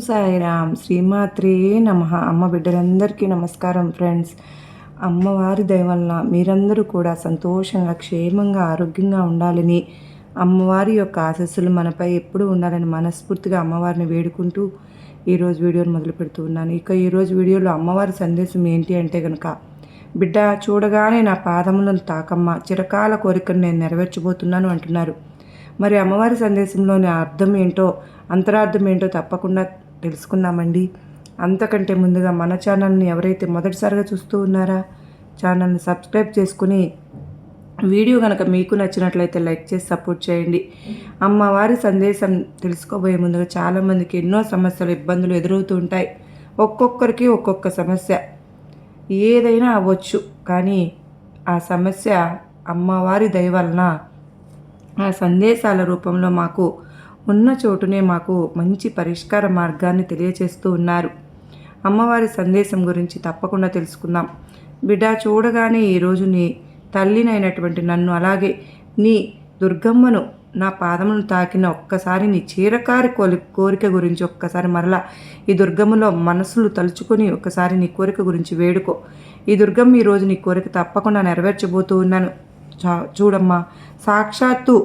సాయిరామ్. శ్రీమాత్రే నమ. అమ్మ బిడ్డలందరికీ నమస్కారం ఫ్రెండ్స్. అమ్మవారి దయ మీరందరూ కూడా సంతోషంగా క్షేమంగా ఆరోగ్యంగా ఉండాలని అమ్మవారి యొక్క ఆశస్సులు మనపై ఎప్పుడూ ఉండాలని మనస్ఫూర్తిగా అమ్మవారిని వేడుకుంటూ ఈరోజు వీడియోని మొదలు పెడుతూ ఉన్నాను. ఇక ఈరోజు వీడియోలో అమ్మవారి సందేశం ఏంటి అంటే కనుక బిడ్డ చూడగానే నా పాదములను తాకమ్మ. చిరకాల కోరికను నేను నెరవేర్చబోతున్నాను అంటున్నారు. మరి అమ్మవారి సందేశంలోని అర్థం ఏంటో అంతరార్థం ఏంటో తప్పకుండా తెలుసుకుందామండి అంతకంటే ముందుగా మన ఛానల్ని ఎవరైతే మొదటిసారిగా చూస్తూ ఉన్నారా ఛానల్ని సబ్స్క్రైబ్ చేసుకుని వీడియో కనుక మీకు నచ్చినట్లయితే లైక్ చేసి సపోర్ట్ చేయండి. అమ్మవారి సందేశం తెలుసుకోబోయే ముందుగా చాలామందికి ఎన్నో సమస్యలు ఇబ్బందులు ఎదురవుతూ ఉంటాయి. ఒక్కొక్కరికి ఒక్కొక్క సమస్య. ఏదైనా అవ్వచ్చు కానీ ఆ సమస్య అమ్మవారి దయ వలన ఆ సందేశాల రూపంలో మాకు ఉన్న చోటునే మాకు మంచి పరిష్కార మార్గాన్ని తెలియచేస్తూ ఉన్నారు. అమ్మవారి సందేశం గురించి తప్పకుండా తెలుసుకుందాం. బిడ్డ చూడగానే ఈరోజు నీ తల్లినైనటువంటి నన్ను అలాగే నీ దుర్గమ్మను నా పాదమును తాకిన ఒక్కసారి నీ చీరకారి కోలి కోరిక గురించి ఒక్కసారి మరలా ఈ దుర్గమ్మలో మనసులు తలుచుకొని ఒక్కసారి నీ కోరిక గురించి వేడుకో. ఈ దుర్గమ్మ ఈరోజు నీ కోరిక తప్పకుండా నెరవేర్చబోతూ ఉన్నాను. చూడమ్మా సాక్షాత్తు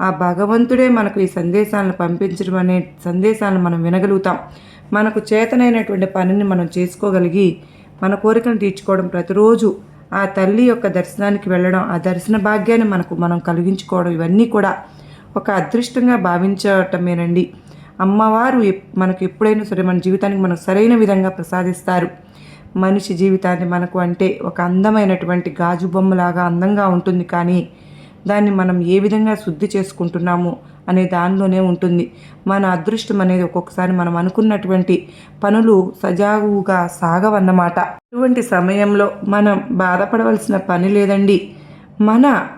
ఆ భగవంతుడే మనకు ఈ సందేశాలను పంపించడం అనే సందేశాలను మనం వినగలుగుతాం. మనకు చేతనైనటువంటి పనిని మనం చేసుకోగలిగి మన కోరికను తీర్చుకోవడం ప్రతిరోజు ఆ తల్లి యొక్క దర్శనానికి వెళ్ళడం ఆ దర్శన భాగ్యాన్ని మనకు మనం కలిగించుకోవడం ఇవన్నీ కూడా ఒక అదృష్టంగా భావించటమేనండి. అమ్మవారు మనకు ఎప్పుడైనా సరే మన జీవితానికి మనకు సరైన విధంగా ప్రసాదిస్తారు. మనిషి జీవితాన్ని మనకు అంటే ఒక అందమైనటువంటి గాజు బొమ్మలాగా అందంగా ఉంటుంది కానీ దాన్ని మనం ఏ విధంగా శుద్ధి చేసుకుంటున్నాము అనే దానిలోనే ఉంటుంది. మన అదృష్టం అనేది ఒక్కొక్కసారి మనం అనుకున్నటువంటి పనులు సజావుగా సాగవన్నమాట. అటువంటి సమయంలో మనం బాధపడవలసిన పని లేదండి. మన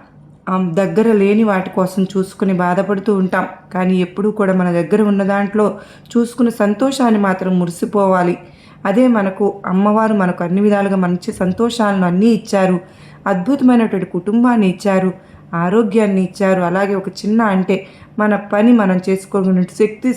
దగ్గర లేని వాటి కోసం చూసుకుని బాధపడుతూ ఉంటాం. కానీ ఎప్పుడూ కూడా మన దగ్గర ఉన్న దాంట్లో చూసుకుని సంతోషాన్ని మాత్రం మురిసిపోవాలి. అదే మనకు అమ్మవారు మనకు అన్ని విధాలుగా మంచి సంతోషాలను అన్నీ ఇచ్చారు. అద్భుతమైనటువంటి కుటుంబాన్ని ఇచ్చారు. ఆరోగ్యాన్ని ఇచ్చారు. అలాగే ఒక చిన్న అంటే మన పని మనం చేసుకోగలిగిన శక్తి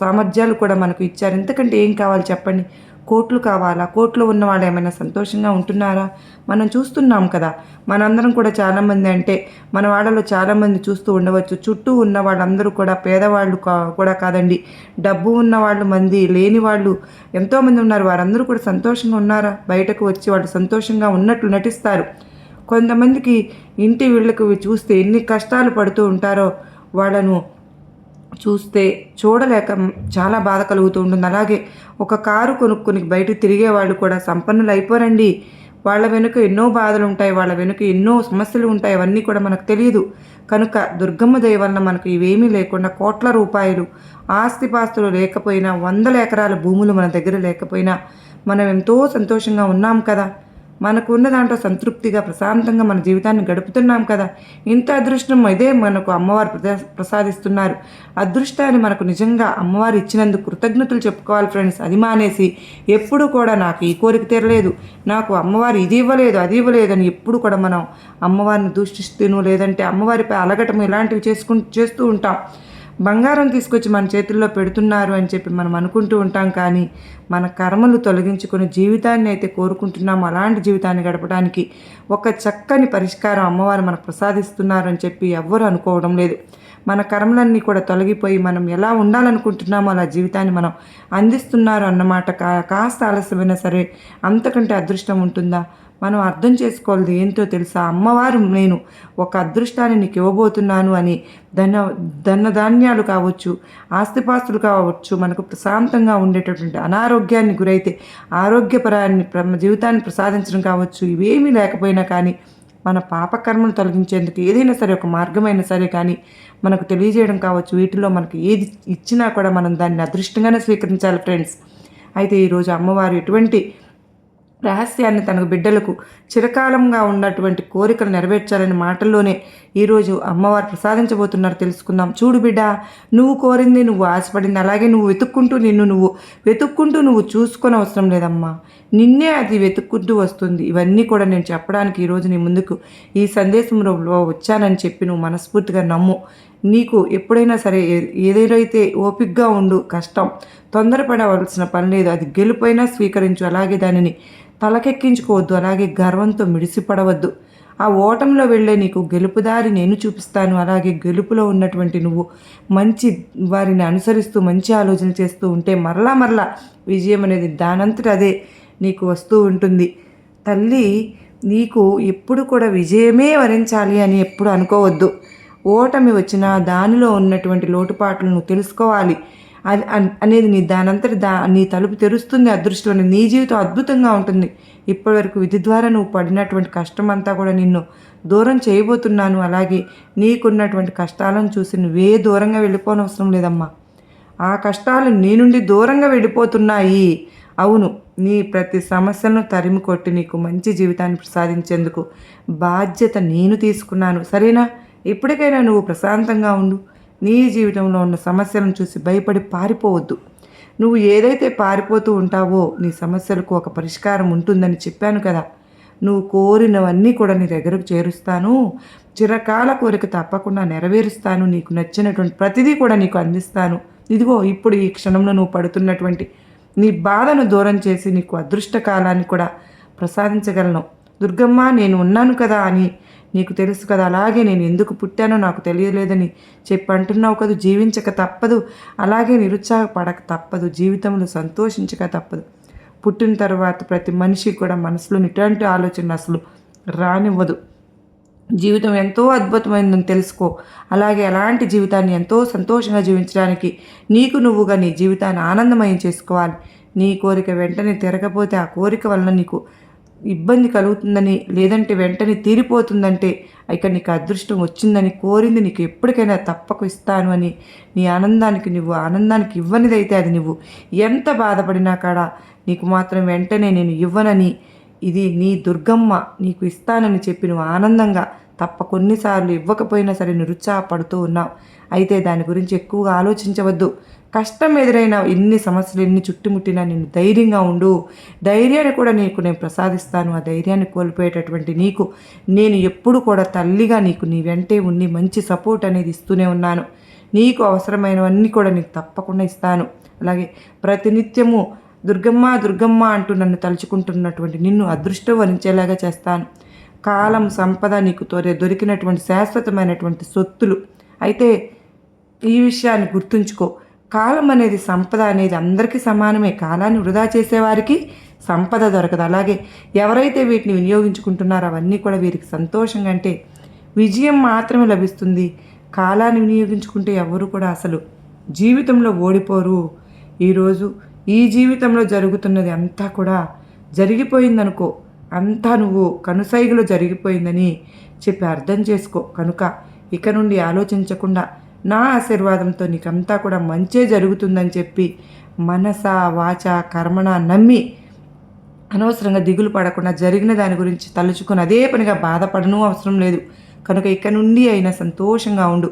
సామర్థ్యాలు కూడా మనకు ఇచ్చారు. ఎందుకంటే ఏం కావాలి చెప్పండి? కోట్లు కావాలా? కోట్లు ఉన్న వాళ్ళు ఏమైనా సంతోషంగా ఉంటున్నారా? మనం చూస్తున్నాం కదా. మనందరం కూడా చాలామంది అంటే మన వాళ్ళలో చాలామంది చూస్తూ ఉండవచ్చు. చుట్టూ ఉన్న వాళ్ళందరూ కూడా పేదవాళ్ళు కూడా కాదండి. డబ్బు ఉన్న వాళ్ళు మంది లేని వాళ్ళు ఎంతోమంది ఉన్నారు. వారందరూ కూడా సంతోషంగా ఉన్నారా? బయటకు వచ్చి వాళ్ళు సంతోషంగా ఉన్నట్లు నటిస్తారు. కొంతమందికి ఇంటి వీళ్ళకు చూస్తే ఎన్ని కష్టాలు పడుతూ ఉంటారో వాళ్ళను చూస్తే చూడలేక చాలా బాధ కలుగుతూ ఉంటుంది. అలాగే ఒక కారు కొనుక్కొని బయట తిరిగే వాళ్ళు కూడా సంపన్నులు అయిపోరండి. వాళ్ళ వెనుక ఎన్నో బాధలు ఉంటాయి వాళ్ళ వెనుక ఎన్నో సమస్యలు ఉంటాయి అవన్నీ కూడా మనకు తెలియదు. కనుక దుర్గమ్మ దయ వలన మనకు ఇవేమీ లేకుండా కోట్ల రూపాయలు ఆస్తిపాస్తులు లేకపోయినా వందల ఎకరాల భూములు మన దగ్గర లేకపోయినా మనం ఎంతో సంతోషంగా ఉన్నాం కదా. మనకున్న దాంట్లో సంతృప్తిగా ప్రశాంతంగా మన జీవితాన్ని గడుపుతున్నాం కదా. ఇంత అదృష్టం ఇదే మనకు అమ్మవారు ప్రసాదిస్తున్నారు. అదృష్టాన్ని మనకు నిజంగా అమ్మవారు ఇచ్చినందుకు కృతజ్ఞతలు చెప్పుకోవాలి ఫ్రెండ్స్. అది మానేసి ఎప్పుడు కూడా నాకు ఈ కోరిక తీరలేదు. నాకు అమ్మవారు ఇది ఇవ్వలేదు అది ఇవ్వలేదు అని ఎప్పుడు కూడా మనం అమ్మవారిని దూషిస్తూను లేదంటే అమ్మవారిపై అలగటం ఇలాంటివి చేసుకుంటూ చేస్తూ ఉంటాం. బంగారం తీసుకొచ్చి మన చేతుల్లో పెడుతున్నారు అని చెప్పి మనం అనుకుంటూ ఉంటాం కానీ మన కర్మలు తొలగించుకుని జీవితాన్ని అయితే కోరుకుంటున్నాము అలాంటి జీవితాన్ని గడపడానికి ఒక చక్కని పరిష్కారం అమ్మవారు మనకు ప్రసాదిస్తున్నారు అని చెప్పి ఎవ్వరు అనుకోవడం లేదు. మన కర్మలన్నీ కూడా తొలగిపోయి మనం ఎలా ఉండాలనుకుంటున్నామో అలా జీవితాన్ని మనం అందిస్తున్నారు అన్నమాట. కా కాస్త ఆలస్యమైనా సరే అంతకంటే అదృష్టం ఉంటుందా? మనం అర్థం చేసుకోవాలి ఏంటో తెలుసా? అమ్మవారు నేను ఒక అదృష్టాన్ని నీకు ఇవ్వబోతున్నాను అని ధన ధనధాన్యాలు కావచ్చు ఆస్తిపాస్తులు కావచ్చు మనకు ప్రశాంతంగా ఉండేటటువంటి అనారోగ్యాన్ని గురైతే ఆరోగ్యపరాన్ని జీవితాన్ని ప్రసాదించడం కావచ్చు ఇవేమీ లేకపోయినా కానీ మన పాపకర్మను తొలగించేందుకు ఏదైనా సరే ఒక మార్గమైనా సరే కానీ మనకు తెలియజేయడం కావచ్చు వీటిలో మనకు ఏది ఇచ్చినా కూడా మనం దాన్ని అదృష్టంగానే స్వీకరించాలి ఫ్రెండ్స్. అయితే ఈరోజు అమ్మవారు ఎటువంటి రహస్యాన్ని తనకు బిడ్డలకు చిరకాలంగా ఉన్నటువంటి కోరికలు నెరవేర్చాలని మాటల్లోనే ఈరోజు అమ్మవారు ప్రసాదించబోతున్నారు తెలుసుకుందాం. చూడు బిడ్డ నువ్వు కోరింది నువ్వు ఆశపడింది అలాగే నువ్వు వెతుక్కుంటూ నిన్ను నువ్వు వెతుక్కుంటూ నువ్వు చూసుకొని అవసరం లేదమ్మా. నిన్నే అది వెతుక్కుంటూ వస్తుంది. ఇవన్నీ కూడా నేను చెప్పడానికి ఈరోజు నీ ముందుకు ఈ సందేశంలో వచ్చానని చెప్పి నువ్వు మనస్ఫూర్తిగా నమ్ము. నీకు ఎప్పుడైనా సరే ఏదైతే ఓపిక్గా ఉండు కష్టం తొందరపడవలసిన పని లేదు. అది గెలుపైనా స్వీకరించు. అలాగే దానిని తలకెక్కించుకోవద్దు అలాగే గర్వంతో మిడిసిపడవద్దు. ఆ ఓటంలో వెళ్ళే నీకు గెలుపుదారి నేను చూపిస్తాను. అలాగే గెలుపులో ఉన్నటువంటి నువ్వు మంచి వారిని అనుసరిస్తూ మంచి ఆలోచన చేస్తూ ఉంటే మరలా మరలా విజయం అనేది దానంతట అదే నీకు వస్తూ ఉంటుంది. తల్లి నీకు ఎప్పుడు కూడా విజయమే వరించాలి అని ఎప్పుడు అనుకోవద్దు. ఓటమి వచ్చినా దానిలో ఉన్నటువంటి లోటుపాట్లను తెలుసుకోవాలి. అది అన్- అనేది నీ దానంతటి దా నీ తలుపు తెరుస్తుంది అదృష్టం నీ జీవితం అద్భుతంగా ఉంటుంది. ఇప్పటివరకు విధి ద్వారా నువ్వు పడినటువంటి కష్టం అంతా కూడా నిన్ను దూరం చేయబోతున్నాను. అలాగే నీకున్నటువంటి కష్టాలను చూసి నువ్వే దూరంగా వెళ్ళిపోనవసరం లేదమ్మా. ఆ కష్టాలు నీ నుండి దూరంగా వెళ్ళిపోతున్నాయి. అవును నీ ప్రతి సమస్యలను తరిమి కొట్టి నీకు మంచి జీవితాన్ని ప్రసాదించేందుకు బాధ్యత నేను తీసుకున్నాను. సరేనా? ఇప్పటికైనా నువ్వు ప్రశాంతంగా ఉండు. నీ జీవితంలో ఉన్న సమస్యలను చూసి భయపడి పారిపోవద్దు. నువ్వు ఏదైతే పారిపోతూ ఉంటావో నీ సమస్యలకు ఒక పరిష్కారం ఉంటుందని చెప్పాను కదా. నువ్వు కోరినవన్నీ కూడా నీ దగ్గరకు చేరుస్తాను. చిరకాల కోరిక తప్పకుండా నెరవేరుస్తాను. నీకు నచ్చినటువంటి ప్రతిదీ కూడా నీకు అందిస్తాను. ఇదిగో ఇప్పుడు ఈ క్షణంలో నువ్వు పడుతున్నటువంటి నీ బాధను దూరం చేసి నీకు అదృష్ట కాలాన్ని కూడా ప్రసాదించగలను. దుర్గమ్మ నేను ఉన్నాను కదా అని నీకు తెలుసు కదా అలాగే నేను ఎందుకు పుట్టానో నాకు తెలియలేదని చెప్పి అంటున్నావు కదా. జీవించక తప్పదు అలాగే నిరుత్సాహపడక తప్పదు జీవితంలో సంతోషించక తప్పదు. పుట్టిన తర్వాత ప్రతి మనిషి కూడా మనసులో ఇటువంటి ఆలోచన అసలు రానివ్వదు. జీవితం ఎంతో అద్భుతమైందని తెలుసుకో. అలాగే అలాంటి జీవితాన్ని ఎంతో సంతోషంగా జీవించడానికి నీకు నువ్వుగా నీ జీవితాన్ని ఆనందమయం చేసుకోవాలి. నీ కోరిక వెంటనే తిరగపోతే ఆ కోరిక వలన నీకు ఇబ్బంది కలుగుతుందని లేదంటే వెంటనే తీరిపోతుందంటే ఇక నీకు అదృష్టం వచ్చిందని కోరింది నీకు ఎప్పటికైనా తప్పకు ఇస్తాను అని నీ ఆనందానికి నువ్వు ఆనందానికి ఇవ్వనిదైతే అది నువ్వు ఎంత బాధపడినా కాడ నీకు మాత్రం వెంటనే నేను ఇవ్వనని ఇది నీ దుర్గమ్మ నీకు ఇస్తానని చెప్పి నువ్వు ఆనందంగా తప్ప కొన్నిసార్లు ఇవ్వకపోయినా సరే నిరుత్సాహపడుతూ ఉన్నావు. అయితే దాని గురించి ఎక్కువగా ఆలోచించవద్దు. కష్టం ఎదురైన ఎన్ని సమస్యలు ఎన్ని చుట్టుముట్టినా నేను ధైర్యంగా ఉండు. ధైర్యాన్ని కూడా నీకు నేను ప్రసాదిస్తాను. ఆ ధైర్యాన్ని కోల్పోయేటటువంటి నీకు నేను ఎప్పుడు కూడా తల్లిగా నీకు నీ వెంటే ఉండి మంచి సపోర్ట్ అనేది ఇస్తూనే ఉన్నాను. నీకు అవసరమైనవన్నీ కూడా నీకు తప్పకుండా ఇస్తాను. అలాగే ప్రతినిత్యము దుర్గమ్మ దుర్గమ్మ అంటూ నన్ను తలుచుకుంటున్నటువంటి నిన్ను అదృష్టం వరించేలాగా చేస్తాను. కాలం సంపద నీకు తోరే దొరికినటువంటి శాశ్వతమైనటువంటి సొత్తులు. అయితే ఈ విషయాన్ని గుర్తుంచుకో. కాలం అనేది సంపద అనేది అందరికీ సమానమే. కాలాన్ని వృధా చేసేవారికి సంపద దొరకదు. అలాగే ఎవరైతే వీటిని వినియోగించుకుంటున్నారో అవన్నీ కూడా వీరికి సంతోషంగా అంటే విజయం మాత్రమే లభిస్తుంది. కాలాన్ని వినియోగించుకుంటే ఎవరు కూడా అసలు జీవితంలో ఓడిపోరు. ఈరోజు ఈ జీవితంలో జరుగుతున్నది అంతా కూడా జరిగిపోయిందనుకో అంతా నువ్వు కనుసైగులో జరిగిపోయిందని చెప్పి అర్థం చేసుకో. కనుక ఇక నుండి ఆలోచించకుండా నా ఆశీర్వాదంతో నీకంతా కూడా మంచే జరుగుతుందని చెప్పి మనస వాచ కర్మణ నమ్మి అనవసరంగా దిగులు పడకుండా జరిగిన దాని గురించి తలుచుకుని అదే పనిగా బాధపడను అవసరం లేదు. కనుక ఇక నుండి అయినా సంతోషంగా ఉండు.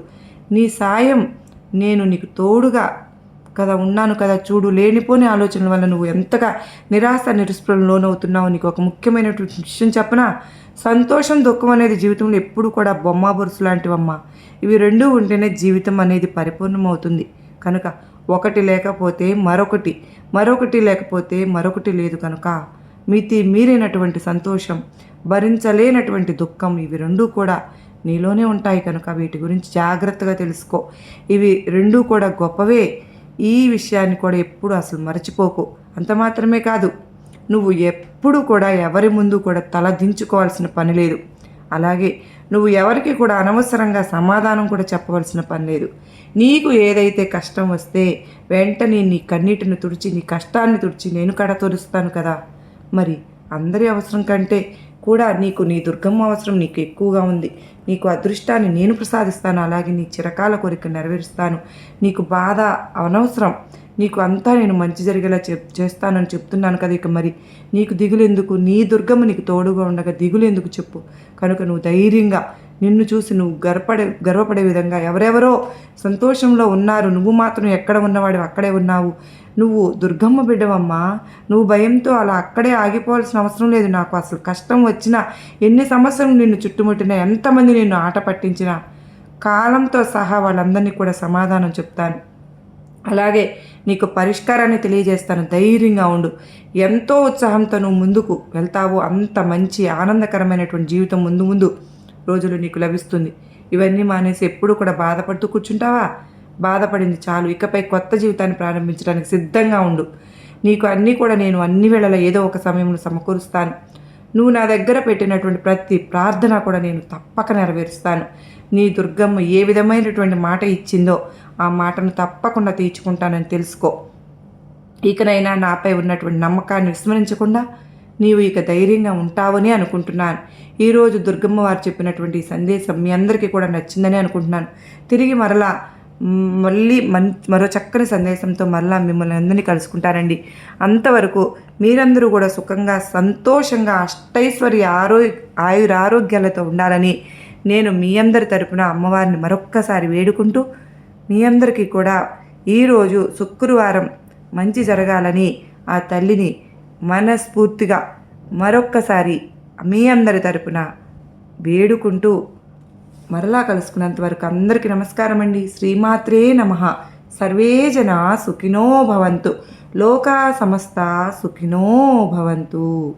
నీ సాయం నేను నీకు తోడుగా కదా ఉన్నాను కదా చూడు లేనిపోని ఆలోచనల వల్ల నువ్వు ఎంతగా నిరాశ నిరుస్పృహలు లోనవుతున్నావు నీకు ఒక ముఖ్యమైనటువంటి విషయం చెప్పనా? సంతోషం దుఃఖం అనేది జీవితంలో ఎప్పుడు కూడా బొమ్మ బొరుసు లాంటివమ్మ. ఇవి రెండూ ఉంటేనే జీవితం అనేది పరిపూర్ణమవుతుంది. కనుక ఒకటి లేకపోతే మరొకటి మరొకటి లేకపోతే మరొకటి లేదు కనుక మితి మీరైనటువంటి సంతోషం భరించలేనటువంటి దుఃఖం ఇవి రెండూ కూడా నీలోనే ఉంటాయి కనుక వీటి గురించి జాగ్రత్తగా తెలుసుకో. ఇవి రెండూ కూడా గొప్పవే. ఈ విషయాన్ని కూడా ఎప్పుడు అసలు మర్చిపోకు. అంత మాత్రమే కాదు నువ్వు ఎప్పుడు కూడా ఎవరి ముందు కూడా తల దించుకోవాల్సిన పని లేదు. అలాగే నువ్వు ఎవరికి కూడా అనవసరంగా సమాధానం కూడా చెప్పవలసిన పని లేదు. నీకు ఏదైతే కష్టం వస్తే వెంటనే నీ కన్నీటిని తుడిచి నీ కష్టాన్ని తుడిచి నేను కడ తుడుస్తాను కదా. మరి అందరి అవసరం కంటే కూడా నీకు నీ దుర్గమ్మ అవసరం నీకు ఎక్కువగా ఉంది. నీకు అదృష్టాన్ని నేను ప్రసాదిస్తాను. అలాగే నీ చిరకాల కోరిక నెరవేరుస్తాను. నీకు బాధ అనవసరం. నీకు అంతా నేను మంచి జరిగేలా చెప్ చేస్తానని చెప్తున్నాను కదా ఇక మరి. నీకు దిగులు ఎందుకు నీ దుర్గమ్మ నీకు తోడుగా ఉండగా దిగులు ఎందుకు చెప్పు. కనుక నువ్వు ధైర్యంగా నిన్ను చూసి నువ్వు గర్వపడే గర్వపడే విధంగా ఎవరెవరో సంతోషంలో ఉన్నారు. నువ్వు మాత్రం ఎక్కడ ఉన్నవాడు అక్కడే ఉన్నావు. నువ్వు దుర్గమ్మ బిడ్డవమ్మా. నువ్వు భయంతో అలా అక్కడే ఆగిపోవాల్సిన అవసరం లేదు నాకు. అసలు కష్టం వచ్చినా ఎన్ని సమస్యలు నిన్ను చుట్టుముట్టినా ఎంతమంది నిన్ను ఆట పట్టించినా కాలంతో సహా వాళ్ళందరినీ కూడా సమాధానం చెప్తాను. అలాగే నీకు పరిష్కారాన్ని తెలియజేస్తాను. ధైర్యంగా ఉండు. ఎంతో ఉత్సాహంతో నువ్వు ముందుకు వెళ్తావు. అంత మంచి ఆనందకరమైనటువంటి జీవితం ముందు ముందు రోజులు నీకు లభిస్తుంది. ఇవన్నీ మానేసి ఎప్పుడు కూడా బాధపడుతూ కూర్చుంటావా? బాధపడింది చాలు. ఇకపై కొత్త జీవితాన్ని ప్రారంభించడానికి సిద్ధంగా ఉండు. నీకు అన్నీ కూడా నేను అన్ని వేళల ఏదో ఒక సమయంలో సమకూరుస్తాను. నువ్వు నా దగ్గర పెట్టినటువంటి ప్రతి ప్రార్థన కూడా నేను తప్పక నెరవేరుస్తాను. నీ దుర్గమ్మ ఏ విధమైనటువంటి మాట ఇచ్చిందో ఆ మాటను తప్పకుండా తీర్చుకుంటానని తెలుసుకో. ఇకనైనా నాపై ఉన్నటువంటి నమ్మకాన్ని విస్మరించకుండా నీవు ఇక ధైర్యంగా ఉంటావని అనుకుంటున్నాను. ఈరోజు దుర్గమ్మ వారు చెప్పినటువంటి సందేశం మీ అందరికీ కూడా నచ్చిందని అనుకుంటున్నాను. తిరిగి మరలా మళ్ళీ మన్ మరో చక్కని సందేశంతో మరలా మిమ్మల్ని అందరినీ కలుసుకుంటారండి అంతవరకు మీరందరూ కూడా సుఖంగా సంతోషంగా అష్టైశ్వర్య ఆరో ఆయురారోగ్యాలతో ఉండాలని నేను మీ అందరి తరపున అమ్మవారిని మరొక్కసారి వేడుకుంటూ మీ అందరికీ కూడా ఈరోజు శుక్రవారం మంచి జరగాలని ఆ తల్లిని మనస్ఫూర్తిగా మరొక్కసారి మీ అందరి తరపున వేడుకుంటూ మరలా కలుసుకున్నంత వరకు అందరికీ నమస్కారం అండి. శ్రీమాత్రే నమ. సర్వే జన సుఖినో భవంతు. లోకా సమస్త సుఖినో భవంతు.